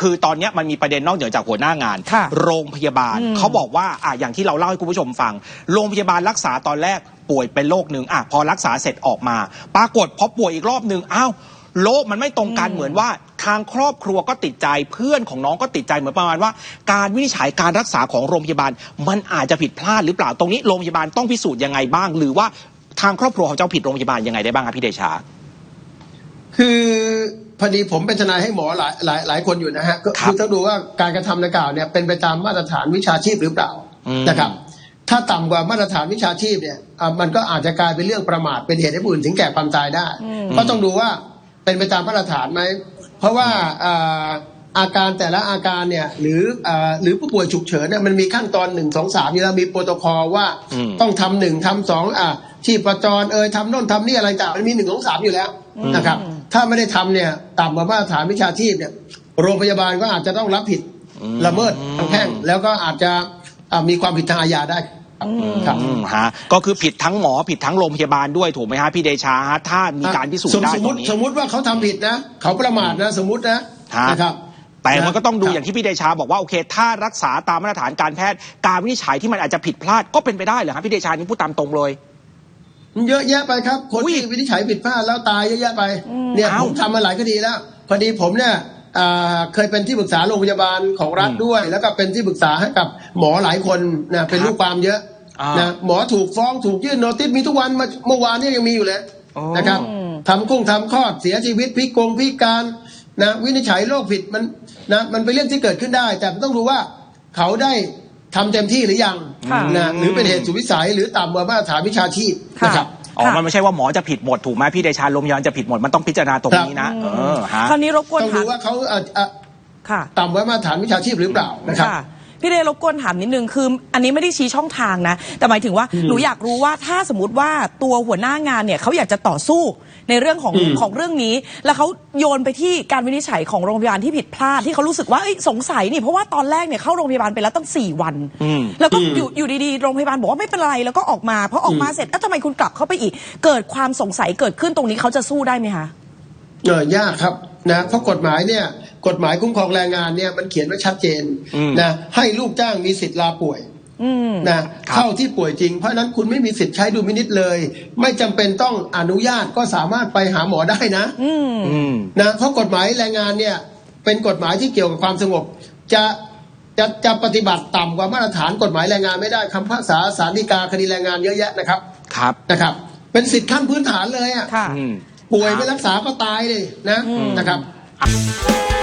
คือตอนเนี้ยมันมีประเด็นนอกเหนือจากหัวหน้างาน ค่ะโรงพยาบาล อืมเขาบอกว่าอะอย่างที่เราเล่าให้คุณผู้ชมฟัง โรงพยาบาลรักษาตอนแรกป่วยเป็นโรคหนึ่งอะพอรักษาเสร็จออกมา ปรากฏพอป่วยอีกรอบหนึ่งอ้าวโรคมันไม่ตรงกันเหมือนว่า ทางครอบครัวก็ติดใจเพื่อนของน้องก็ติดใจเหมือนประมาณว่า การวินิจฉัยการรักษาของโรงพยาบาล มันอาจจะผิดพลาดหรือเปล่าตรงนี้โรงพยาบาลต้องพิสูจน์ยังไงบ้าง หรือว่าทางครอบครัวของเจ้าผิดโรงพยาบาลยังไงได้บ้างครับพี่เดชา คือ พอดีผมเป็นทนายให้หมอหลายหลายหลายคนอยู่นะฮะก็ครับคือต้องดูว่าการกระทำดังกล่าวเนี่ยเป็นไปตามมาตรฐานวิชาชีพหรือเปล่าอืมนะครับ ถ้าต่ำกว่ามาตรฐานวิชาชีพเนี่ยอะมันก็อาจจะกลายเป็นเรื่องประมาทเป็นเหตุให้ผู้อื่นถึงแก่ความตายได้ ก็ต้องดูว่าเป็นไปตามมาตรฐานไหมเพราะว่าอ่าอาการแต่ละอาการเนี่ยหรืออ่าหรือผู้ป่วยฉุกเฉินเนี่ยมันมีขั้นตอนหนึ่งสองสามอยู่แล้วมีโปรโตคอลว่าอืมต้องทำหนึ่งทำสองอะชีพจรเอยทำโน่นทำนี่อะไรต่างมันมีหนึ่งสองสามอยู่แล้ว นะครับ ถ้าไม่ได้ทำเนี่ยต่ำกว่ามาตรฐานวิชาชีพเนี่ย โรงพยาบาลก็อาจจะต้องรับผิดละเมิดทางแพ่งแล้วก็อาจจะอะมีความผิดทางอาญาได้ครับอืมฮะก็คือผิดทั้งหมอผิดทั้งโรงพยาบาลด้วยถูกไหมฮะพี่เดชาฮะถ้ามีการพิสูจน์ได้สมตมรงตินี้สมมติว่าเขาทำผิดนะ เขาประมาทนะสมมตินะฮะนะครับแต่มันก็ต้องดูครับอย่างที่พี่เดชาบอกว่าโอเค ถ้ารักษาตามมาตรฐานการแพทย์การวินิจฉัยที่มันอาจจะผิดพลาดก็เป็นไปได้เหรอครับพี่เดชานี่พูดตามตรงเลย มันเยอะแยะไปครับ คนอุ้ยที่วินิจฉัยผิดพลาดแล้วตายเยอะแยะไป เนี่ยเอ้าผมทำมาหลายคดีแล้วพอดีผมเนี่ยอ่าเคยเป็นที่ปรึกษาโรงพยาบาลของรัฐด้วย แล้วก็เป็นที่ปรึกษาให้กับหมอหลายคนนะเป็นลูกความเยอะอ่านนะหมอถูกฟ้องถูกยื่นโนติสมีทุกวันมาเมื่อวานเนี่ยยังมีอยู่เลยอ๋อนะครับทำกุ้งทำคลอดเสียชีวิตพิกงพิการนะวินิจฉัยโรคผิดมันนะมันเป็นเรื่องที่เกิดขึ้นได้ แต่ต้องดูว่าเขาได้ ทำเต็มที่หรือยังค่ะนะหรือเป็นเหตุสุดวิสัยหรือต่ำกว่ามาตรฐานวิชาชีพค่ะนะครับอ๋อค่ะมันไม่ใช่ว่าหมอจะผิดหมดถูกไหมพี่เดชาโรงพยาบาลจะผิดหมด มันต้องพิจารณาตรงนี้นะเออฮะคราวนี้รบกวนต้องถาดูมว่าเขาอะอะค่ะต่ำกว่ามาตรฐานวิชาชีพหรือเปล่านะครับค่ะ พี่เดรบกวนถามนิดนึงคือ อันนี้ไม่ได้ชี้ช่องทางนะ แต่หมายถึงว่าหนูอยากรู้ว่าถ้าสมมติว่าตัวหัวหน้างานเนี่ยเขาอยากจะต่อสู้ในเรื่องของอืมของเรื่องนี้ แล้วเขาโยนไปที่การวินิจฉัยของโรงพยาบาลที่ผิดพลาดที่เขารู้สึกว่าเอ้ยสงสัยนี่เพราะว่าตอนแรกเนี่ยเข้าโรงพยาบาลไปแล้วตั้งสี่วันอืมแล้วก็อยู่อยู่ดีๆโรงพยาบาลบอกว่าไม่เป็นไรแล้วก็ออกมาพอออกมาเสร็จแล้วทำไมคุณกลับเข้าไปอีก เกิดความสงสัยเกิดขึ้นตรงนี้เขาจะสู้ได้ไหมคะเออยากครับนะเพราะกฎหมายเนี่ย กฎหมายคุ้มครองแรงงานเนี่ยมันเขียนไว้ชัดเจนอืมนะให้ลูกจ้างมีสิทธิ์ลาป่วยอืมนะครับเข้าที่ป่วยจริงเพราะฉะนั้นคุณไม่มีสิทธิ์ใช้ดูมินิตเลย ไม่จำเป็นต้องอนุญาตก็สามารถไปหาหมอได้นะอืมอืมนะเพราะกฎหมายแรงงานเนี่ยเป็นกฎหมายที่เกี่ยวกับความสงบ จะจะจะปฏิบัติต่ำกว่ามาตรฐานกฎหมายแรงงานไม่ได้คำพิพากษาสารดีกาคดีแรงงานเยอะแยะนะครับครับนะครับ เป็นสิทธิขั้นพื้นฐานเลยอะค่ะอืมป่วยไม่รักษาก็ตายเลยนะนะครับค